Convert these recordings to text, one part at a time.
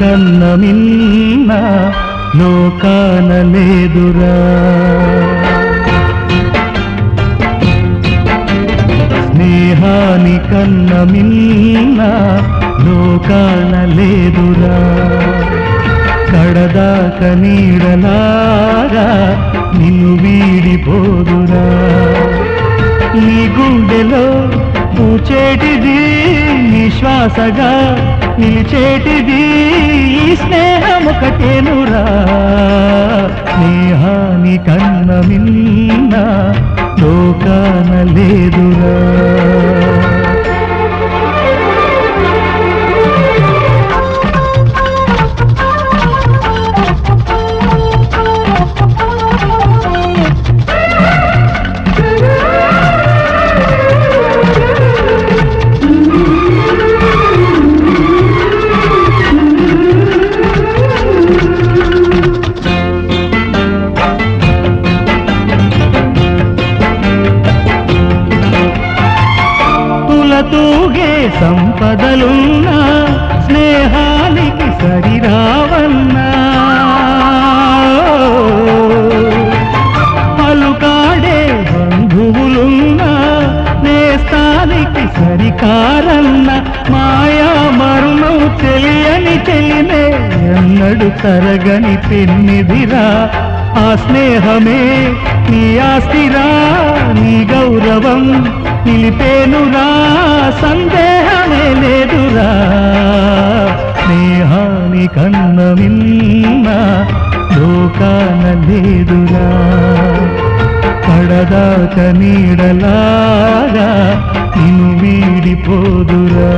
కన్న మిన్న లోకాన లేదురా. స్నేహాని కన్న మిన్న లోకాన లేదురా. కడదాక నీడలా నీ నిలిచేటిది ఈ స్నేహం ఒకటేనురా స్నేహాని కన్న మిన్న లోకాన లేదురా. తూగే సంపదలున్నా స్నేహానికి సరిరావన్నా పలుకాడే బంధువులున్నా నేస్తానికి సరికారన్న మాయా మరుణం తెలియని చెలినే ఎన్నడు తరగని పెన్నిదిరా. ఆ స్నేహమే నీ ఆస్తిరా నీ గౌరవం. పిలిపేనురా సందేహమే లేదురా. స్నేహాని కన్న మిన్న లోకాన లేదురా. పడదాక నీడలాగా నిన్ను వీడిపోదురా.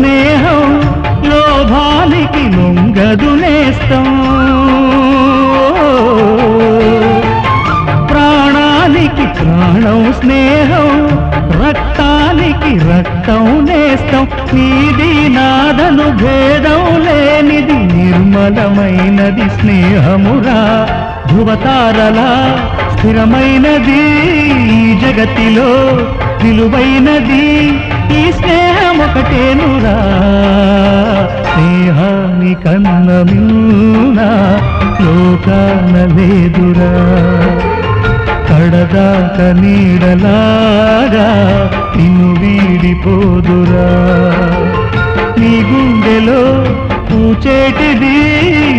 స్నేహం లోభానికి లొంగదు నేస్తం. ప్రాణానికి ప్రాణం స్నేహం రక్తానికి రక్తం నేస్తం. నీది నాదను భేదం లేనిది నిర్మలమైనది స్నేహమురా. ధృవతారలా స్థిరమైనది జగతిలో విలువైనది ఈ స్నేహం ఒకటేనురా స్నేహాన్ని కన్న మిన్న లోకాన లేదురా. కడదాక నీడలాగా నిన్ను వీడిపోదురా. నీ గుండెలో పూచేటిది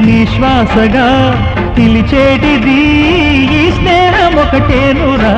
నీ శ్వాసగా నిలిచేటిది ఈ స్నేహం ఒకటేనురా